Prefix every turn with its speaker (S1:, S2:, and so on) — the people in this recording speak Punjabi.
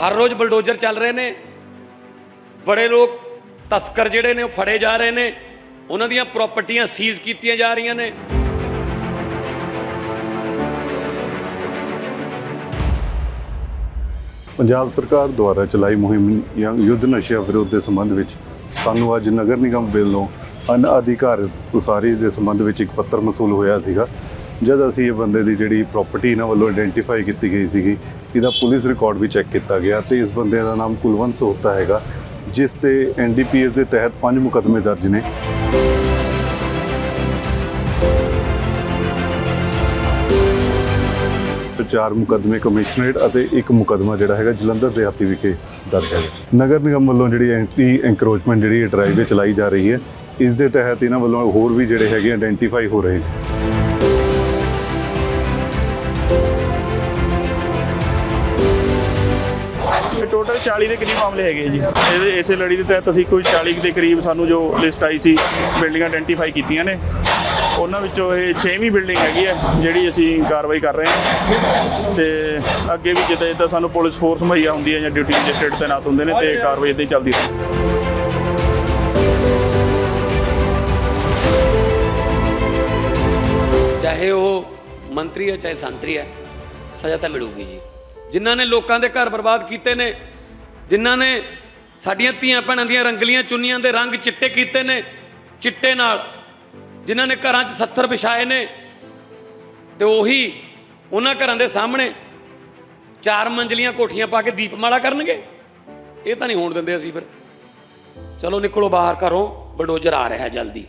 S1: ਹਰ ਰੋਜ਼ ਬਲਡੋਜ਼ਰ ਚੱਲ ਰਹੇ ਨੇ। ਬੜੇ ਲੋਕ ਤਸਕਰ ਜਿਹੜੇ ਨੇ, ਉਹ ਫੜੇ ਜਾ ਰਹੇ ਨੇ। ਉਹਨਾਂ ਦੀਆਂ ਪ੍ਰਾਪਰਟੀਆਂ ਸੀਜ਼ ਕੀਤੀਆਂ ਜਾ ਰਹੀਆਂ ਨੇ।
S2: ਪੰਜਾਬ ਸਰਕਾਰ ਦੁਆਰਾ ਚਲਾਈ ਮੁਹਿੰਮ ਜਾਂ ਯੁੱਧ ਨਸ਼ਿਆਂ ਵਿਰੋਧ ਦੇ ਸੰਬੰਧ ਵਿੱਚ ਸਾਨੂੰ ਅੱਜ ਨਗਰ ਨਿਗਮ ਵੱਲੋਂ ਅਨਅਧਿਕਾਰਿਤ ਉਸਾਰੀ ਦੇ ਸੰਬੰਧ ਵਿੱਚ ਇੱਕ ਪੱਤਰ ਮਸੂਲ ਹੋਇਆ ਸੀਗਾ। ਜਦ ਅਸੀਂ ਇਹ ਬੰਦੇ ਦੀ ਜਿਹੜੀ ਪ੍ਰਾਪਰਟੀ ਇਹਨਾਂ ਵੱਲੋਂ ਆਇਡੈਂਟੀਫਾਈ ਕੀਤੀ ਗਈ ਸੀਗੀ, ਇਹਦਾ ਪੁਲਿਸ ਰਿਕਾਰਡ ਵੀ ਚੈੱਕ ਕੀਤਾ ਗਿਆ ਤੇ ਇਸ ਬੰਦੇ ਦਾ ਨਾਮ ਕੁਲਵੰਤ ਸੋਹਤਾ ਹੈਗਾ, ਜਿਸ ਤੇ ਐਨਡੀਪੀਐਸ ਦੇ ਤਹਿਤ ਪੰਜ ਮੁਕੱਦਮੇ ਦਰਜ ਨੇ। ਚਾਰ ਮੁਕੱਦਮੇ ਕਮਿਸ਼ਨਰੇਟ ਅਤੇ ਇੱਕ ਮੁਕੱਦਮਾ ਜਿਹੜਾ ਹੈਗਾ ਜਲੰਧਰ ਦਿਹਾਤੀ ਵਿਖੇ ਦਰਜ ਹੈ। ਨਗਰ ਨਿਗਮ ਵੱਲੋਂ ਜਿਹੜੀ ਐਂਟੀ ਐਂਕਰੋਚਮੈਂਟ ਜਿਹੜੀ ਡਰਾਈਵ ਚਲਾਈ ਜਾ ਰਹੀ ਹੈ, ਇਸ ਦੇ ਤਹਿਤ ਇਹਨਾਂ ਵੱਲੋਂ ਹੋਰ ਵੀ ਜਿਹੜੇ ਹੈਗੇ ਆਇਡੈਂਟੀਫਾਈ ਹੋ ਰਹੇ ਨੇ।
S3: ਟੋਟਲ 40 ਦੇ ਕਰੀਬ ਮਾਮਲੇ ਹੈਗੇ ਜੀ। ਇਹਦੇ ਇਸੇ ਲੜੀ ਦੇ ਤਹਿਤ ਅਸੀਂ ਕੋਈ 40 ਦੇ ਕਰੀਬ ਸਾਨੂੰ ਜੋ ਲਿਸਟ ਆਈ ਸੀ ਬਿਲਡਿੰਗਾਂ ਆਇਡੈਂਟੀਫਾਈ ਕੀਤੀਆਂ ਨੇ। ਉਹਨਾਂ ਵਿੱਚੋਂ ਇਹ 6ਵੀਂ ਬਿਲਡਿੰਗ ਹੈਗੀ ਹੈ ਜਿਹੜੀ ਅਸੀਂ ਕਾਰਵਾਈ ਕਰ ਰਹੇ ਹਾਂ। ਤੇ ਅੱਗੇ ਵੀ ਜਿੱਦਾਂ ਜਿੱਦਾਂ ਸਾਨੂੰ ਪੁਲਿਸ ਫੋਰਸ ਮੁਹੱਈਆ ਹੁੰਦੀ ਹੈ ਜਾਂ ਡਿਊਟੀ ਮੈਜਿਸਟ੍ਰੇਟ ਤੈਨਾਤ ਹੁੰਦੇ ਨੇ ਤੇ ਕਾਰਵਾਈ ਇਦਾਂ ਹੀ ਚੱਲਦੀ ਰਹੀ
S1: ਚਾਹੇ ਉਹ ਮੰਤਰੀ ਹੈ ਚਾਹੇ ਸੰਤਰੀ ਹੈ, ਸਜ਼ਾ ਤਾਂ ਮਿਲੂਗੀ ਜੀ। ਜਿਨ੍ਹਾਂ ਨੇ ਲੋਕਾਂ ਦੇ ਘਰ ਬਰਬਾਦ ਕੀਤੇ ਨੇ, ਜਿਨ੍ਹਾਂ ਨੇ ਸਾਡੀਆਂ ਧੀਆਂ ਭੈਣਾਂ ਦੀਆਂ ਰੰਗਲੀਆਂ ਚੁੰਨੀਆਂ ਦੇ ਰੰਗ ਚਿੱਟੇ ਕੀਤੇ ਨੇ, ਚਿੱਟੇ ਨਾਲ, ਜਿਨ੍ਹਾਂ ਨੇ ਘਰਾਂ 'ਚ 70 ਵਿਛਾਏ ਨੇ, ਤੇ ਉਹੀ ਉਹਨਾਂ ਘਰਾਂ ਦੇ ਸਾਹਮਣੇ ਚਾਰ ਮੰਜ਼ਲੀਆਂ ਕੋਠੀਆਂ ਪਾ ਕੇ ਦੀਪਮਾਲਾ ਕਰਨਗੇ। ਇਹ ਤਾਂ ਨਹੀਂ ਹੋਣ ਦਿੰਦੇ ਅਸੀਂ ਫਿਰ। ਚਲੋ ਨਿਕਲੋ ਬਾਹਰ ਘਰੋਂ ਬਲਡੋਜ਼ਰ ਆ ਰਿਹਾ ਜਲਦੀ।